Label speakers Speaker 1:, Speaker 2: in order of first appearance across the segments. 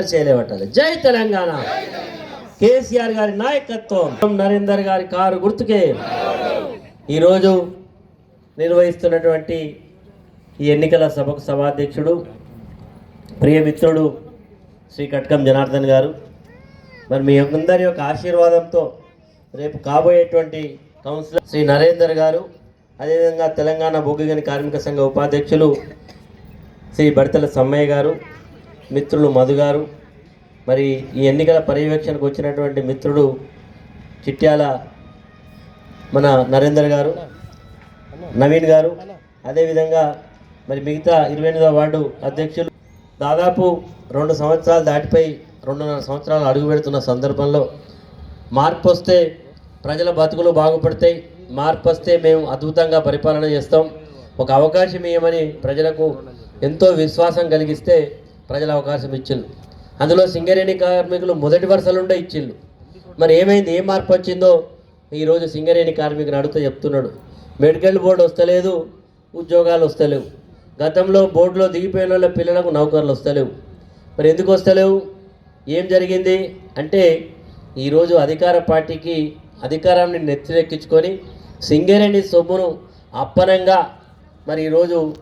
Speaker 1: చేయలేబట్టాలి జై తెలంగాణ. కేసీఆర్ గారి నాయకత్వం. నరేందర్ గారి కారు గుర్తుకే. ఈరోజు నిర్వహిస్తున్నటువంటి ఈ ఎన్నికల సభకు సభాధ్యక్షుడు ప్రియమిత్రుడు శ్రీ కట్కం జనార్దన్ గారు. మరి మీ అందరి యొక్క ఆశీర్వాదంతో రేపు కాబోయేటువంటి కౌన్సిలర్ శ్రీ నరేందర్ గారు అదేవిధంగా తెలంగాణ బొగ్గుగని కార్మిక సంఘ ఉపాధ్యక్షులు శ్రీ బడితల సమ్మయ్య గారు మిత్రులు మధుగారు మరి ఈ ఎన్నికల పర్యవేక్షణకు వచ్చినటువంటి మిత్రుడు చిట్యాల మన నరేందర్ గారు నవీన్ గారు అదేవిధంగా మరి మిగతా ఇరవై ఎనిమిదవ వార్డు అధ్యక్షులు. దాదాపు రెండు సంవత్సరాలు దాటిపోయి రెండున్నర సంవత్సరాలు అడుగు పెడుతున్న సందర్భంలో మార్పు వస్తే ప్రజల బతుకులు బాగుపడతాయి. మార్పు వస్తే మేము అద్భుతంగా పరిపాలన చేస్తాం. ఒక అవకాశం ఇవ్వమని ప్రజలకు ఎంతో విశ్వాసం కలిగిస్తే ప్రజలు అవకాశం ఇచ్చిళ్ళు అందులో సింగరేణి కార్మికులు మొదటి వరుసలుండే ఇచ్చిళ్ళు మరి ఏమైంది? ఏ మార్పు వచ్చిందో? ఈరోజు సింగరేణి కార్మికుని అడుగుతూ చెప్తున్నాడు. మెడికల్ బోర్డు వస్తలేదు ఉద్యోగాలు వస్తలేవు. గతంలో బోర్డులో దిగిపోయిన వాళ్ళ పిల్లలకు నౌకర్లు వస్తలేవు. మరి ఎందుకు వస్తలేవు? ఏం జరిగింది? అంటే ఈరోజు అధికార పార్టీకి అధికారాన్ని నెత్తిరెక్కించుకొని సింగరేణి సొమ్మును అప్పనంగా మరి ఈరోజు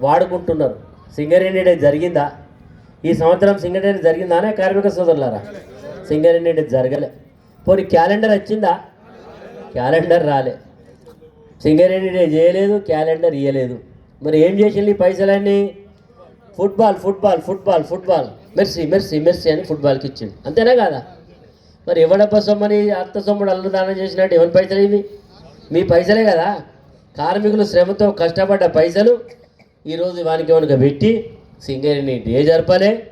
Speaker 1: వాడుకుంటున్నారు. సింగరేణి జరిగిందా? ఈ సంవత్సరం సింగరేణి జరిగిందానే కార్మిక సోదరులారా? సింగరేణి జరగలే. పోనీ క్యాలెండర్ వచ్చిందా? క్యాలెండర్ రాలే. సింగరేణి డే చేయలేదు క్యాలెండర్ ఇయ్యలేదు. మరి ఏం చేసింది పైసలన్నీ? Football football football football. Mercy mercy mercy అని ఫుట్బాల్కి ఇచ్చింది అంతేనా కదా? మరి ఎవడప్ప సొమ్మని అత్త సొమ్ముడు అల్లు దానం చేసినట్టు ఎవరి పైసలు ఇవి? మీ పైసలే కదా. కార్మికులు శ్రమతో కష్టపడ్డ పైసలు ఈరోజు వానికి ఏమనుక పెట్టి సింగరేణి డే జరపలే.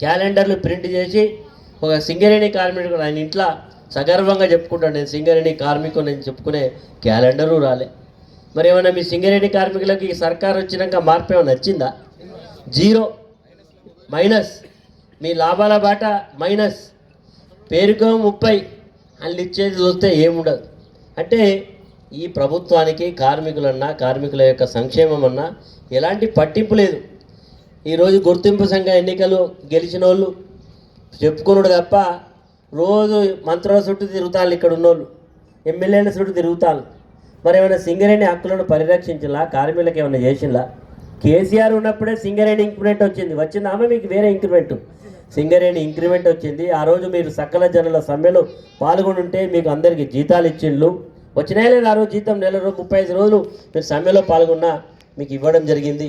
Speaker 1: క్యాలెండర్లు ప్రింట్ చేసి ఒక సింగరేణి కార్మికుడు ఆయన ఇంట్లో సగర్వంగా చెప్పుకుంటాడు. నేను సింగరేణి కార్మికుడు నేను చెప్పుకునే క్యాలెండరు రాలే. మరి ఏమైనా మీ సింగరేణి కార్మికులకి ఈ సర్కార్ వచ్చినాక మార్పు ఏమైనా నచ్చిందా? జీరో మైనస్ మీ లాభాల బాట మైనస్ పేరుకో ముప్పై వాళ్ళు ఇచ్చేది చూస్తే ఏముండదు. అంటే ఈ ప్రభుత్వానికి కార్మికులన్నా కార్మికుల యొక్క సంక్షేమం అన్నా ఎలాంటి పట్టింపు లేదు. ఈరోజు గుర్తింపు సంఘ ఎన్నికలు గెలిచిన వాళ్ళు చెప్పుకున్నాడు తప్ప రోజు మంత్రుల చుట్టూ తిరుగుతాను ఇక్కడ ఉన్నోళ్ళు. ఎమ్మెల్యేల చుట్టూ తిరుగుతాను మరి ఏమైనా సింగరేణి హక్కులను పరిరక్షించలా? కార్మికులకు ఏమైనా చేసిందా? కేసీఆర్ ఉన్నప్పుడే సింగరేణి ఇంక్రిమెంట్ వచ్చింది. వచ్చిందా ఆమె మీకు వేరే ఇంక్రిమెంట్. సింగరేణి ఇంక్రిమెంట్ వచ్చింది. ఆ రోజు మీరు సకల జనుల సమ్మెలో పాల్గొని ఉంటే మీకు అందరికీ జీతాలు ఇచ్చిండ్లు. వచ్చినా లేదు ఆ రోజు జీతం నెల రోజు ముప్పై ఐదు రోజులు మీరు సమ్మెలో పాల్గొన్నా మీకు ఇవ్వడం జరిగింది.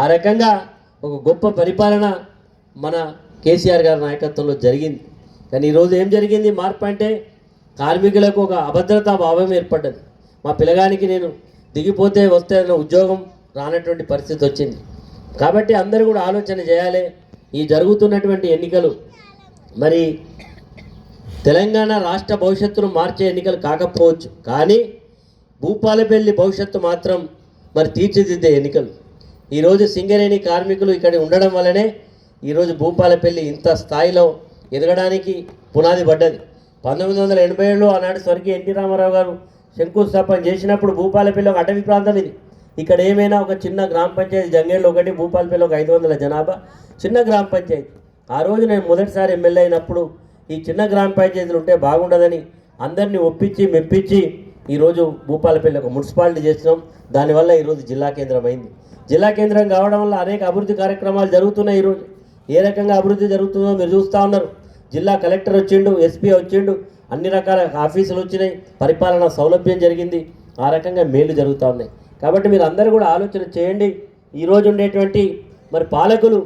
Speaker 1: ఆ రకంగా ఒక గొప్ప పరిపాలన మన కేసీఆర్ గారి నాయకత్వంలో జరిగింది. కానీ ఈరోజు ఏం జరిగింది? మార్పు అంటే కార్మికులకు ఒక అభద్రతా భావం ఏర్పడ్డది. మా పిల్లగానికి నేను దిగిపోతే వస్తే ఉద్యోగం రానటువంటి పరిస్థితి వచ్చింది. కాబట్టి అందరూ కూడా ఆలోచన చేయాలి. ఈ జరుగుతున్నటువంటి ఎన్నికలు మరి తెలంగాణ రాష్ట్ర భవిష్యత్తును మార్చే ఎన్నికలు కాకపోవచ్చు. కానీ భూపాలపల్లి భవిష్యత్తు మాత్రం మరి తీర్చిదిద్దే ఎన్నికలు. ఈరోజు సింగరేణి కార్మికులు ఇక్కడ ఉండడం వల్లనే ఈరోజు భూపాలపల్లి ఇంత స్థాయిలో ఎదగడానికి పునాది పడ్డది. పంతొమ్మిది వందల ఎనభై ఏడులో ఆనాడు స్వర్గీయ ఎన్టీ రామారావు గారు శంకుస్థాపన చేసినప్పుడు భూపాలపల్లి ఒక అటవీ ప్రాంతం ఇది. ఇక్కడ ఏమైనా ఒక చిన్న గ్రామ పంచాయతీ జంగేళ్ళు ఒకటి భూపాలపల్లి ఒక ఐదు వందల జనాభా చిన్న గ్రామ పంచాయతీ. ఆ రోజు నేను మొదటిసారి ఎమ్మెల్యే అయినప్పుడు ఈ చిన్న గ్రామ పంచాయతీలు ఉంటే బాగుండదని అందరినీ ఒప్పించి మెప్పించి ఈరోజు భూపాలపల్లి ఒక మున్సిపాలిటీ చేసినాం. దానివల్ల ఈరోజు జిల్లా కేంద్రం అయింది జిల్లా కేంద్రం కావడం వల్ల అనేక అభివృద్ధి కార్యక్రమాలు జరుగుతున్నాయి ఈరోజు ఏ రకంగా అభివృద్ధి జరుగుతుందో మీరు చూస్తూ ఉన్నారు. జిల్లా కలెక్టర్ వచ్చిండు ఎస్పీ వచ్చిండు అన్ని రకాల ఆఫీసులు వచ్చినాయి. పరిపాలన సౌలభ్యం జరిగింది. ఆ రకంగా మేలు జరుగుతూ ఉన్నాయి. కాబట్టి మీరు అందరూ కూడా ఆలోచన చేయండి. ఈరోజు ఉండేటువంటి మరి పాలకులు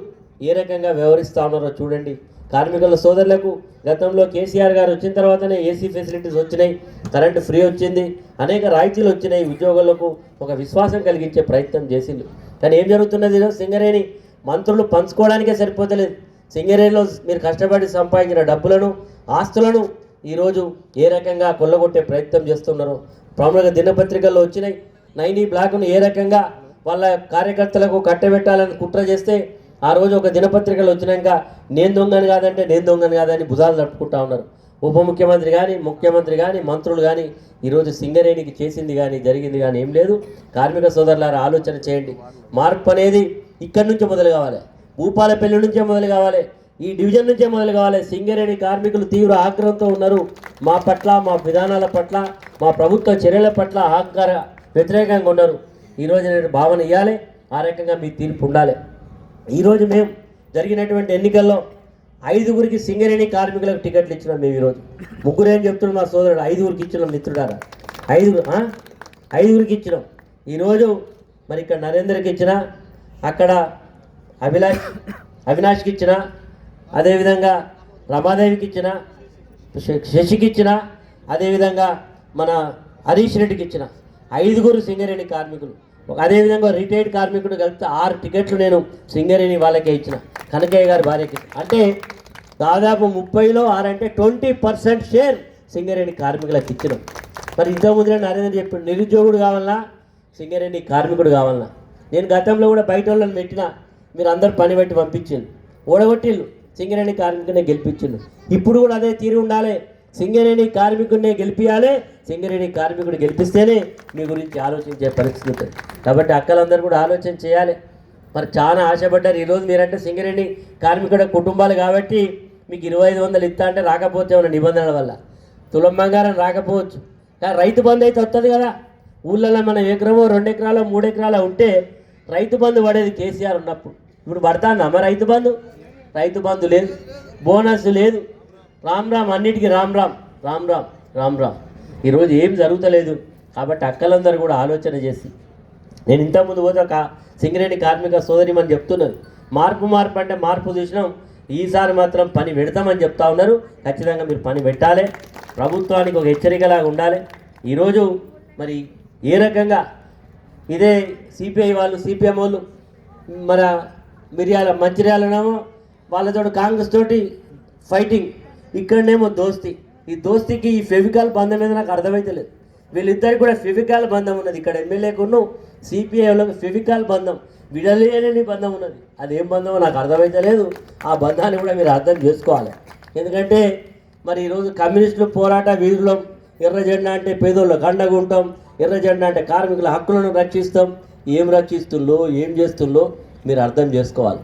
Speaker 1: ఏ రకంగా వ్యవహరిస్తూ ఉన్నారో చూడండి. కార్మికుల సోదరులకు గతంలో కేసీఆర్ గారు వచ్చిన తర్వాతనే ఏసీ ఫెసిలిటీస్ వచ్చినాయి కరెంటు ఫ్రీ వచ్చింది అనేక రాయితీలు వచ్చినాయి ఉద్యోగులకు ఒక విశ్వాసం కలిగించే ప్రయత్నం చేసిండు. కానీ ఏం జరుగుతున్నది? సింగరేణి మంత్రులు పంచుకోవడానికే సరిపోతలేదు. సింగరేణిలో మీరు కష్టపడి సంపాదించిన డబ్బులను ఆస్తులను ఈరోజు ఏ రకంగా కొల్లగొట్టే ప్రయత్నం చేస్తున్నారు? ప్రముఖ దినపత్రికల్లో వచ్చినాయి. నైనీ బ్లాక్ను ఏ రకంగా వాళ్ళ కార్యకర్తలకు కట్టబెట్టాలని కుట్ర చేస్తే ఆ రోజు ఒక దినపత్రికలు వచ్చినాక నేను దొంగని కాదంటే నేను దొంగని కాదని భుజాలు తట్టుకుంటా ఉన్నారు. ఉప ముఖ్యమంత్రి కానీ ముఖ్యమంత్రి కానీ మంత్రులు కానీ ఈరోజు సింగరేణికి చేసింది కానీ జరిగింది కానీ ఏం లేదు. కార్మిక సోదరులారా ఆలోచన చేయండి. మార్పు అనేది ఇక్కడి నుంచే మొదలు కావాలి. భూపాలపల్లి నుంచే మొదలు కావాలి. ఈ డివిజన్ నుంచే మొదలు కావాలి. సింగరేణి కార్మికులు తీవ్ర ఆగ్రహంతో ఉన్నారు. మా పట్ల మా విధానాల పట్ల మా ప్రభుత్వ చర్యల పట్ల ఆగ్రహ వ్యతిరేకంగా ఉన్నారు. ఈరోజు నేను భావన ఇవ్వాలి ఆ రకంగా మీ తీర్పు ఉండాలి. ఈరోజు మేము జరిగినటువంటి ఎన్నికల్లో ఐదుగురికి సింగరేణి కార్మికులకు టికెట్లు ఇచ్చినాం మేము ఈరోజు. ముగ్గురు ఏం చెప్తున్నాం మా సోదరుడు? ఐదుగురికి ఇచ్చినాం మిత్రుడారా. ఐదుగురు ఐదుగురికి ఇచ్చినాం. ఈరోజు మరి ఇక్కడ నరేందర్కి ఇచ్చిన అక్కడ అభిలాష్ అవినాష్కి ఇచ్చిన అదేవిధంగా రమాదేవికి ఇచ్చిన శశికి ఇచ్చిన అదేవిధంగా మన హరీష్ రెడ్డికి ఇచ్చిన. ఐదుగురు సింగరేణి కార్మికులు. అదేవిధంగా రిటైర్డ్ కార్మికుడు కలిపితే ఆరు టికెట్లు నేను సింగరేణి వాళ్ళకే ఇచ్చిన. కనకయ్య గారి భార్యకి. అంటే దాదాపు ముప్పైలో ఆరంటే ట్వంటీ పర్సెంట్ షేర్ సింగరేణి కార్మికులకు ఇచ్చినాం. మరి ఇంతకుముందులే నరేంద్ర చెప్పాడు నిరుద్యోగుడు కావాలన్నా సింగరేణి కార్మికుడు కావాలన్నా నేను గతంలో కూడా బయట వాళ్ళని పెట్టిన మీరు అందరు పని పెట్టి పంపించిండు ఓడగొట్టిళ్ళు సింగరేణి కార్మికుడిని గెలిపించిండు ఇప్పుడు కూడా అదే తీరు ఉండాలి. సింగరేణి కార్మికుడినే గెలిపించాలి సింగరేణి కార్మికుడు గెలిపిస్తేనే మీ గురించి ఆలోచించే పరిస్థితి ఉంటుంది. కాబట్టి అక్కలందరూ కూడా ఆలోచన చేయాలి. మరి చాలా ఆశపడ్డారు. ఈరోజు మీరంటే సింగరేణి కార్మికుడ కుటుంబాలు కాబట్టి మీకు ఇరవై ఐదు వందలు ఇస్తా అంటే రాకపోతే ఉన్న నిబంధనల వల్ల? తులం బంగారం రాకపోవచ్చు. కానీ రైతు బంధు అయితే వస్తుంది కదా. ఊళ్ళల్లో మనం ఎకరమో రెండు ఎకరాలు మూడు ఎకరాలు ఉంటే రైతు బంధు పడేది కేసీఆర్ ఉన్నప్పుడు. ఇప్పుడు పడతాందమ్మా రైతు బంధు? రైతు బంధు లేదు. బోనస్ లేదు. రామ్ రామ్ అన్నిటికీ రామ్ రామ్ రామ్ రామ్ రామ్ రామ్. ఈరోజు ఏం జరుగుతలేదు కాబట్టి అక్కలందరూ కూడా ఆలోచన చేసి. నేను ఇంతకుముందు పోతే ఒక సింగరేణి కార్మిక సోదరిమని చెప్తున్నారు. మార్పు మార్పు అంటే మార్పు చూసినాం. ఈసారి మాత్రం పని పెడతామని చెప్తా ఉన్నారు. ఖచ్చితంగా మీరు పని పెట్టాలి. ప్రభుత్వానికి ఒక హెచ్చరికలాగా ఉండాలి. ఈరోజు మరి ఏ రకంగా ఇదే సిపిఐ వాళ్ళు సిపిఎం వాళ్ళు మన మిర్యాల మంచిర్యాలనేమో వాళ్ళతో కాంగ్రెస్ తోటి ఫైటింగ్ ఇక్కడనేమో దోస్తి. ఈ దోస్తికి ఈ ఫెవికాల్ బంధం మీద నాకు అర్థమైతలేదు. వీళ్ళిద్దరికి కూడా ఫెవికాల్ బంధం ఉన్నది. ఇక్కడ ఎమ్మెల్యేకును సిపిఐలకు ఫెవికాల్ బంధం విడలేని బంధం ఉన్నది. అది ఏం బంధమో నాకు అర్థమైతలేదు. ఆ బంధాన్ని కూడా మీరు అర్థం చేసుకోవాలి. ఎందుకంటే మరి ఈరోజు కమ్యూనిస్టులు పోరాట వీధుల్లో ఎర్ర జెండా అంటే పేదోళ్ళకు అండగా ఉంటాం ఎర్ర జెండా అంటే కార్మికుల హక్కులను రక్షిస్తాం. ఏం రక్షిస్తుందో ఏం చేస్తుందో మీరు అర్థం చేసుకోవాలి.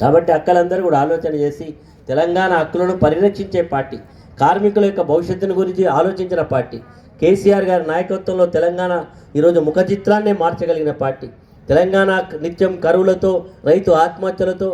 Speaker 1: కాబట్టి అక్కలందరూ కూడా ఆలోచన చేసి తెలంగాణ హక్కులను పరిరక్షించే పార్టీ కార్మికుల యొక్క భవిష్యత్తును గురించి ఆలోచించిన పార్టీ. కేసీఆర్ గారి నాయకత్వంలో తెలంగాణ ఈరోజు ముఖ చిత్రాన్నే మార్చగలిగిన పార్టీ. తెలంగాణ నిత్యం కరువులతో రైతు ఆత్మహత్యలతో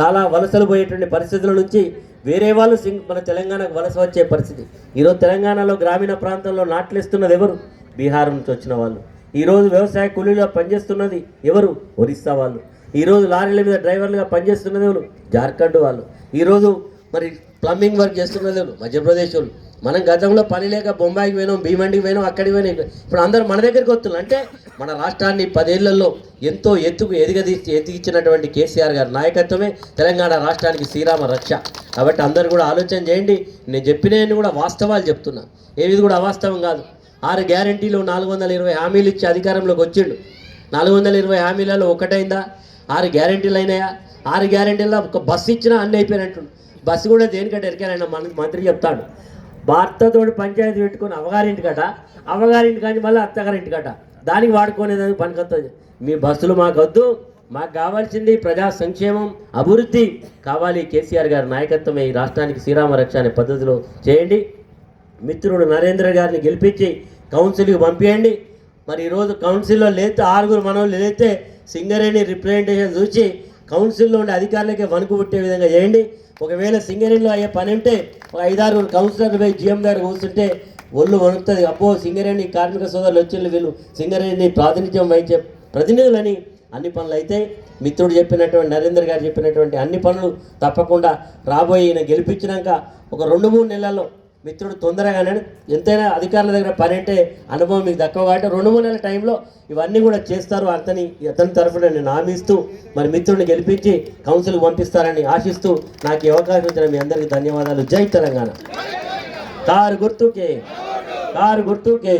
Speaker 1: చాలా వలసలు పోయేటువంటి పరిస్థితుల నుంచి వేరే వాళ్ళు సింగ్ మన తెలంగాణకు వలస వచ్చే పరిస్థితి. ఈరోజు తెలంగాణలో గ్రామీణ ప్రాంతంలో నాట్లేస్తున్నది ఎవరు? బీహార్ నుంచి వచ్చిన వాళ్ళు. ఈరోజు వ్యవసాయ కూలీలో పనిచేస్తున్నది ఎవరు? ఒరిస్సా వాళ్ళు. ఈరోజు లారీల మీద డ్రైవర్లుగా పనిచేస్తున్నది జార్ఖండ్ వాళ్ళు. ఈరోజు మరి ప్లంబింగ్ వర్క్ చేస్తున్న ఎవరు? మధ్యప్రదేశ్ వాళ్ళు. మనం గతంలో పని లేక బొంబాయికి పోయినాం భీమండికి పోయినాం అక్కడికి పోయినాం. ఇప్పుడు అందరూ మన దగ్గరికి వస్తున్నారు. అంటే మన రాష్ట్రాన్ని పదేళ్ళలో ఎంతో ఎత్తుకు ఎదిగదీ ఎదిగించినటువంటి కేసీఆర్ గారి నాయకత్వమే తెలంగాణ రాష్ట్రానికి శ్రీరామ రక్ష. కాబట్టి అందరూ కూడా ఆలోచన చేయండి. నేను చెప్పినవన్నీ కూడా వాస్తవాలు చెప్తున్నా. ఏది కూడా అవాస్తవం కాదు. ఆరు గ్యారంటీలు నాలుగు వందల ఇరవై హామీలు ఇచ్చి అధికారంలోకి వచ్చిండు. నాలుగు వందల ఇరవై హామీలలో ఒకటైందా? ఆరు గ్యారంటీలు అయినాయా? ఆరు గ్యారంటీల్లో ఒక బస్సు ఇచ్చినా అన్నీ అయిపోయినట్టు బస్సు కూడా దేనికంటే ఎరికారైనా మన మంత్రి చెప్తాడు. భర్తతోటి పంచాయతీ పెట్టుకొని అవగారింటికట అవగారింటి కానీ మళ్ళీ అత్తగారింటి కట. దానికి వాడుకునేదానికి పనికొస్తుంది మీ బస్సులు మాకు వద్దు మాకు కావాల్సింది ప్రజా సంక్షేమం అభివృద్ధి కావాలి కేసీఆర్ గారి నాయకత్వమే ఈ రాష్ట్రానికి శ్రీరామ రక్ష అనే పద్ధతిలో చేయండి. మిత్రుడు నరేంద్ర గారిని గెలిపించి కౌన్సిల్కి పంపించండి మరి ఈరోజు కౌన్సిల్లో లేతే ఆరుగురు మనోళ్ళు లేతే సింగరేణి రిప్రజెంటేషన్ చూసి కౌన్సిల్లో ఉండే అధికారులకే వణుకు పుట్టే విధంగా చేయండి. ఒకవేళ సింగరేణిలో అయ్యే పని ఉంటే ఒక ఐదారు కౌన్సిలర్లు పోయి జిఎం దగ్గర కూర్చుంటే ఒళ్ళు వణుకుతుంది. అప్పో సింగరేణి కార్మిక సోదరులు వచ్చిన వీళ్ళు సింగరేణిని ప్రాతినిధ్యం వహించే ప్రతినిధులని అన్ని పనులు అయితే మిత్రుడు చెప్పినటువంటి నరేంద్ర గారు చెప్పినటువంటి అన్ని పనులు తప్పకుండా రాబోయే ఈయన గెలిపించినాక ఒక రెండు మూడు నెలల్లో మిత్రుడు తొందరగానే ఎంతైనా అధికారుల దగ్గర పని అంటే అనుభవం మీకు తక్కువ కాబట్టి రెండు మూడు నెలల టైంలో ఇవన్నీ కూడా చేస్తారు. అతని అతని తరఫున నేను హామీస్తూ మరి మిత్రుడిని గెలిపించి కౌన్సిల్కి పంపిస్తారని ఆశిస్తూ నాకు ఈ అవకాశం ఇచ్చిన మీ అందరికీ ధన్యవాదాలు. జై తెలంగాణ. కారు గుర్తుకే కారు గుర్తుకే.